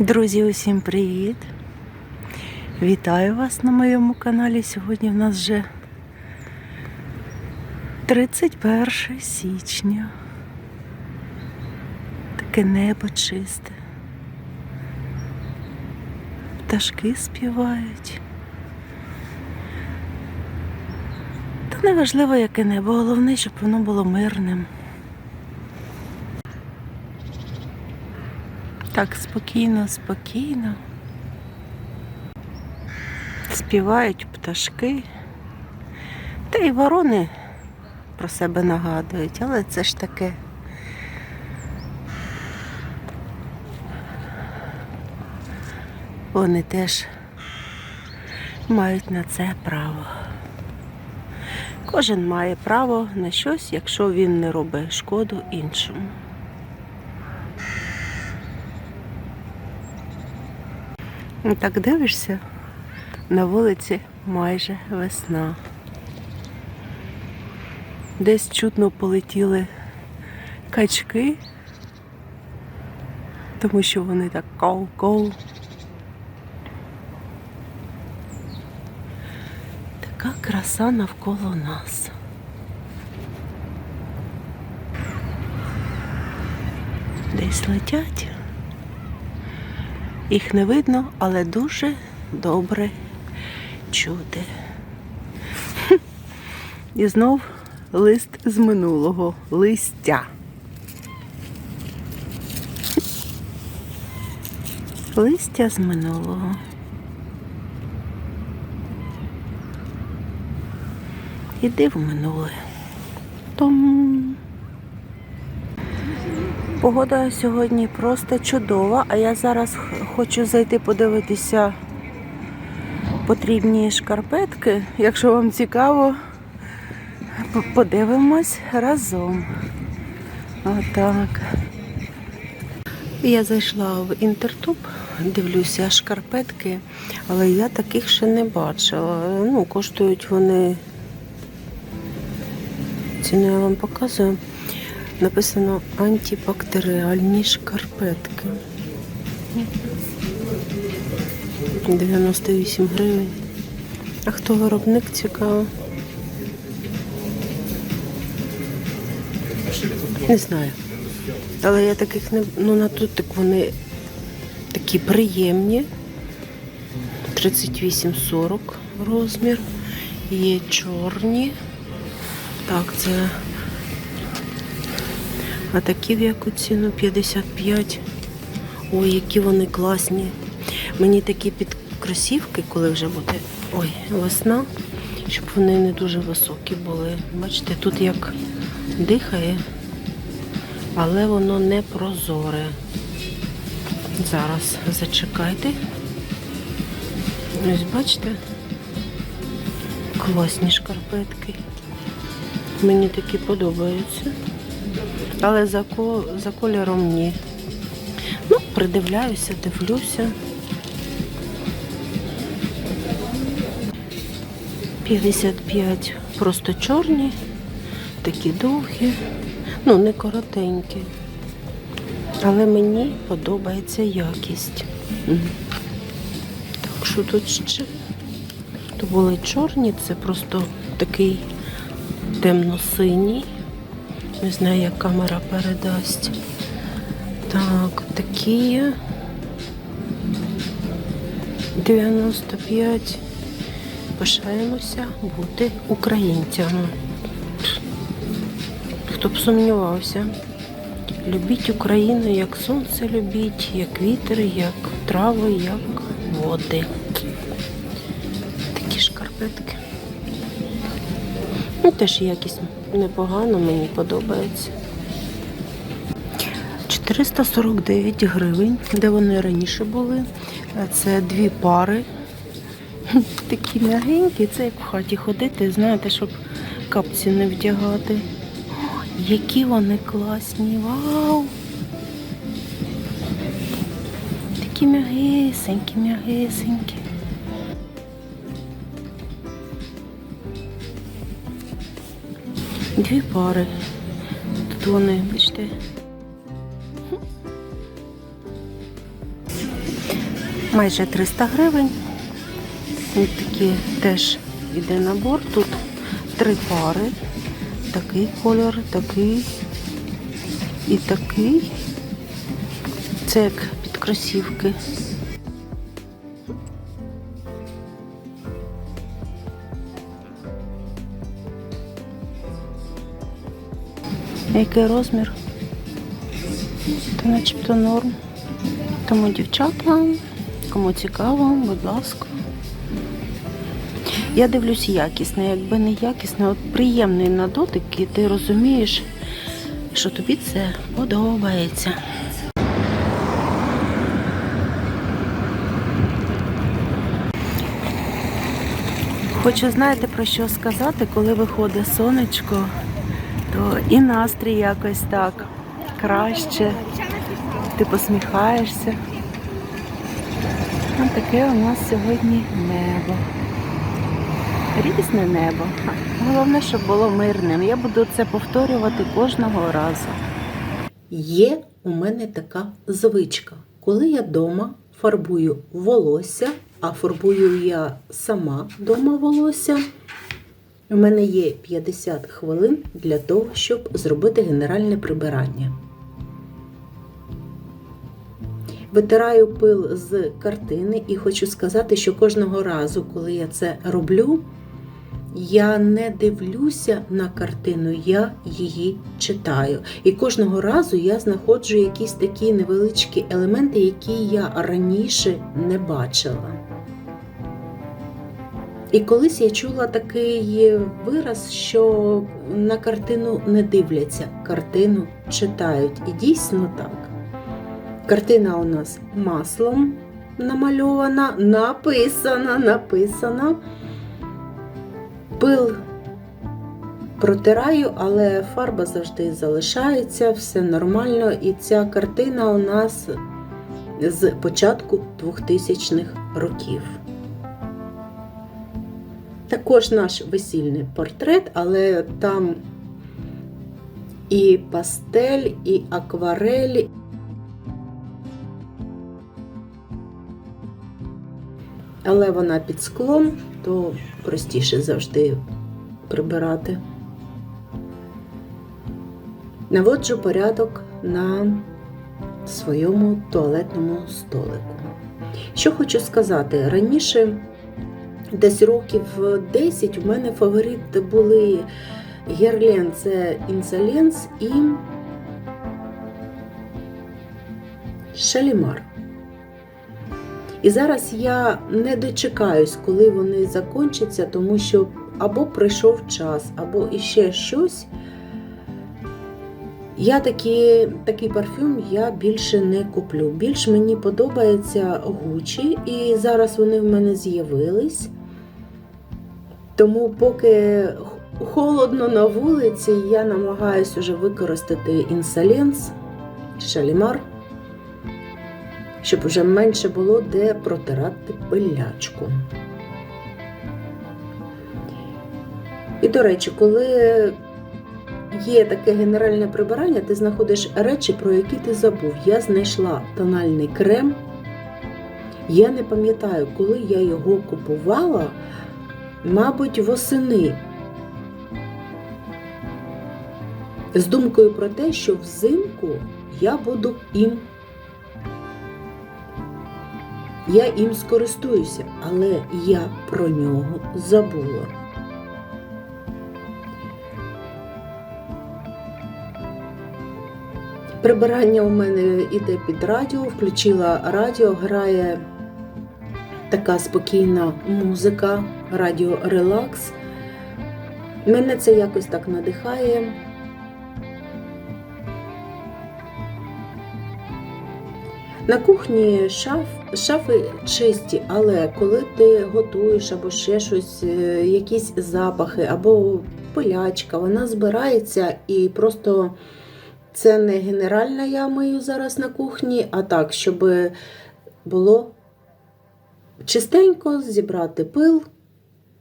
Друзі, усім привіт! Вітаю вас на моєму каналі. Сьогодні в нас вже 31 січня. Таке небо чисте. Пташки співають. Та неважливо, яке небо, головне, щоб воно було мирним. Так спокійно, спокійно. Співають пташки. Та й ворони про себе нагадують, але це ж таке. Вони теж мають на це право. Кожен має право на щось, якщо він не робить шкоду іншому. Так дивишся, на вулиці майже весна. Десь чутно полетіли качки, тому що вони так кол-кол. Така краса навколо нас. Десь летять. Їх не видно, але дуже добре чути. І знов лист з минулого. Листя. Листя з минулого. Іди в минуле. Том. Погода сьогодні просто чудова, а я зараз хочу зайти подивитися потрібні шкарпетки. Якщо вам цікаво, подивимось разом. Отак. Я зайшла в інтертуб, дивлюся шкарпетки, але я таких ще не бачила. Ну, коштують вони. Ціну я вам показую. Написано антибактеріальні шкарпетки. 98 гривень. А хто виробник цікаво? Не знаю. Але я таких не. Ну на дотик вони такі приємні. 38-40 розмір. Є чорні. Так, це а такі в яку ціну 55. Ой, які вони класні. Мені такі під кросівки, коли вже буде ой, весна, щоб вони не дуже високі були. Бачите, тут як дихає, але воно не прозоре. Зараз зачекайте. Ось бачите? Класні шкарпетки. Мені такі подобаються. Але за, за кольором ні. Ну, придивляюся, дивлюся. 55 просто чорні, такі довгі, ну не коротенькі. Але мені подобається якість. Так що тут ще? То були чорні, це просто такий темно-синій. Не знаю, як камера передасть. Так, такі 95. Пишаємося бути українцями. Хто б сумнівався. Любіть Україну, як сонце любіть, як вітер, як трави, як води. Такі шкарпетки. Ну, теж якість непогано, мені подобається. 449 гривень, де вони раніше були. Е, Це дві пари. Такі м'ягенькі, це як в хаті ходити, знаєте, щоб капці не вдягати. О, які вони класні! Вау! Такі м'ягесенькі, м'ягесенькі. Дві пари. Тут вони, бачите. майже 300 гривень. Ось такий теж іде набор. Тут три пари. Такий кольор, такий і такий. Це як під кросівки. Який розмір? Та начебто норм. Тому дівчата, кому цікаво, будь ласка. Я дивлюсь якісне, якби не якісне, от приємний на дотик, і ти розумієш, що тобі це подобається. Хочу знаєте про що сказати, коли виходить сонечко, то і настрій якось так краще. Ти посміхаєшся. Ось таке у нас сьогодні небо. Різне небо. Головне, щоб було мирним. Я буду це повторювати кожного разу. Є у мене така звичка. Коли я вдома фарбую волосся, а фарбую я сама вдома волосся, у мене є 50 хвилин для того, щоб зробити генеральне прибирання. Витираю пил з картини і хочу сказати, що кожного разу, коли я це роблю, я не дивлюся на картину, я її читаю. І кожного разу я знаходжу якісь такі невеличкі елементи, які я раніше не бачила. І колись я чула такий вираз, що на картину не дивляться, картину читають. І дійсно так. Картина у нас маслом намальована, написана, написана. Пил протираю, але фарба завжди залишається, все нормально. І ця картина у нас з початку 2000-х років. Також наш весільний портрет, але там і пастель, і акварель. Але вона під склом, то простіше завжди прибирати. Наводжу порядок на своєму туалетному столику. Що хочу сказати, раніше, десь років 10, у мене фаворити були Герлен це Інсоленс і Шалімар. І зараз я не дочекаюсь, коли вони закінчаться, тому що або прийшов час, або іще щось. Я такі, такий парфюм я більше не куплю. Більш мені подобається Гучі, і зараз вони в мене з'явились. Тому, поки холодно на вулиці, я намагаюся вже використати інсоленс, шалімар щоб вже менше було де протирати пилячку. І, до речі, коли є таке генеральне прибирання, ти знаходиш речі, про які ти забув. Я знайшла тональний крем. Я не пам'ятаю, коли я його купувала, мабуть, восени. З думкою про те, що взимку я буду їм я їм скористуюся, але я про нього забула. Прибирання у мене йде під радіо, включила радіо, грає така спокійна музика, радіо релакс. Мене це якось так надихає. На кухні шаф, шафи чисті, але коли ти готуєш або ще щось, е, якісь запахи, або пилячка, вона збирається і просто це не генеральна я мию зараз на кухні, а так, щоб було чистенько зібрати пил.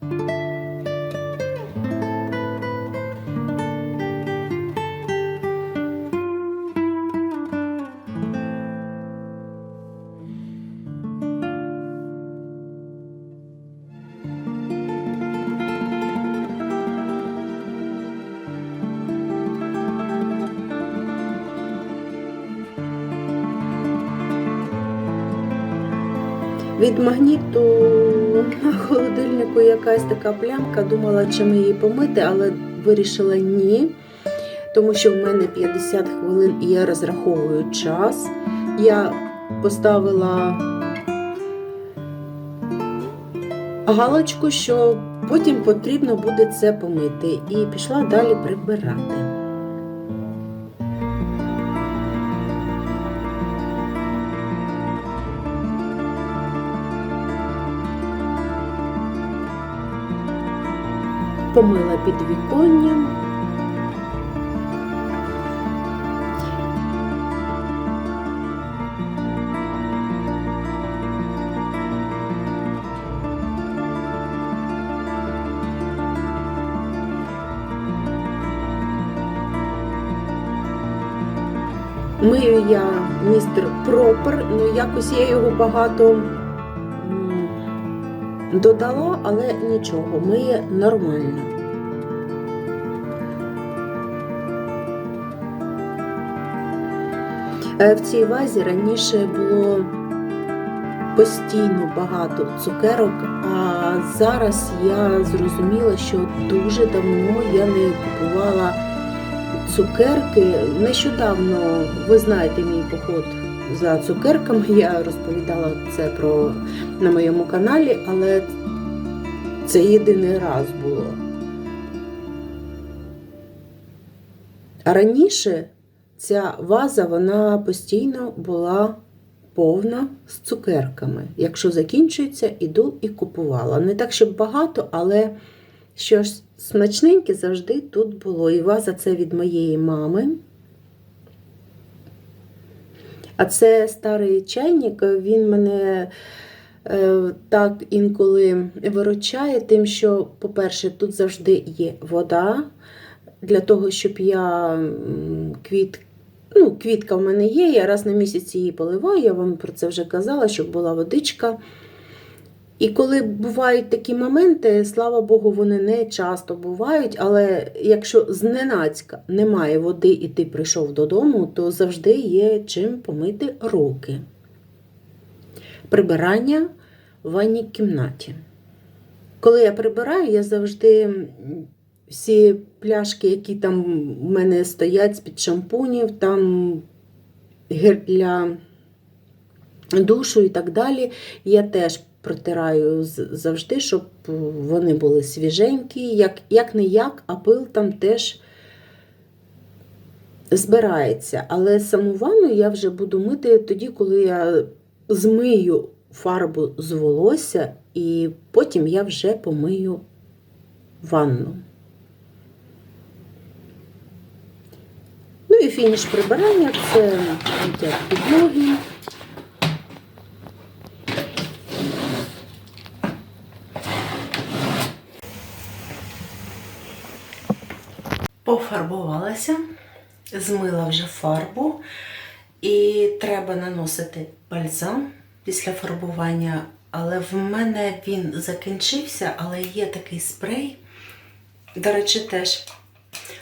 thank you Від магніту на холодильнику якась така плямка. Думала, чим її помити, але вирішила ні. Тому що в мене 50 хвилин і я розраховую час. Я поставила галочку, що потім потрібно буде це помити, і пішла далі прибирати. Помила під віконням. Мию я містер Пропер, ну якось я його багато додала, але нічого, миє нормально. Е, В цій вазі раніше було постійно багато цукерок, а зараз я зрозуміла, що дуже давно я не купувала цукерки. Нещодавно ви знаєте мій поход за цукерками. Я розповідала це про на моєму каналі, але це єдиний раз було. А раніше ця ваза вона постійно була повна з цукерками. Якщо закінчується, іду і купувала. Не так, щоб багато, але щось смачненьке завжди тут було. І ваза це від моєї мами. А це старий чайник, він мене е, так інколи виручає, тим, що, по-перше, тут завжди є вода для того, щоб я квіт, ну, квітка в мене є, я раз на місяць її поливаю, я вам про це вже казала, щоб була водичка. І коли бувають такі моменти, слава Богу, вони не часто бувають, але якщо зненацька немає води і ти прийшов додому, то завжди є чим помити руки. Прибирання в ванній кімнаті. Коли я прибираю, я завжди всі пляшки, які там в мене стоять з-під шампунів, там гель для душу і так далі, я теж протираю завжди, щоб вони були свіженькі, як, як не як, а пил там теж збирається. Але саму ванну я вже буду мити тоді, коли я змию фарбу з волосся, і потім я вже помию ванну. Ну і фініш прибирання це підлоги. Пофарбувалася, змила вже фарбу, і треба наносити бальзам після фарбування. Але в мене він закінчився, але є такий спрей. До речі, теж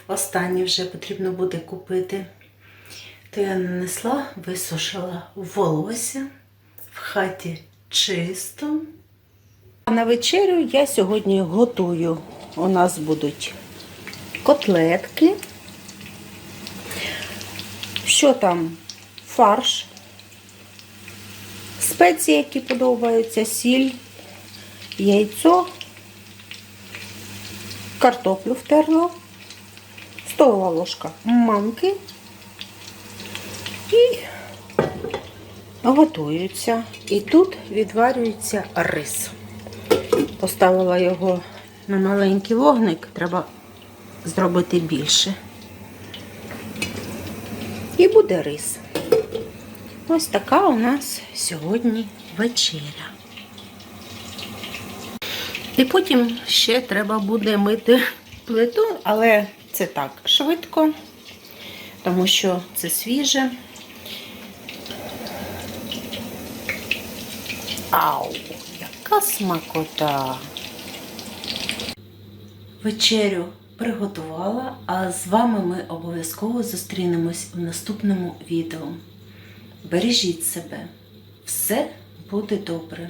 останній вже потрібно буде купити. То я нанесла, висушила волосся в хаті чисто. А На вечерю я сьогодні готую. У нас будуть котлетки. Що там? Фарш, спеції, які подобаються, сіль, яйцо, картоплю втерла, столова ложка манки і готуються. І тут відварюється рис. Поставила його на маленький вогник, треба зробити більше. І буде рис. Ось така у нас сьогодні вечеря. І потім ще треба буде мити плиту, але це так швидко, тому що це свіже. Ау, яка смакота! Вечерю приготувала, а з вами ми обов'язково зустрінемось в наступному відео. Бережіть себе, все буде добре.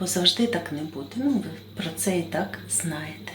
Бо завжди так не буде. Ну, ви про це і так знаєте.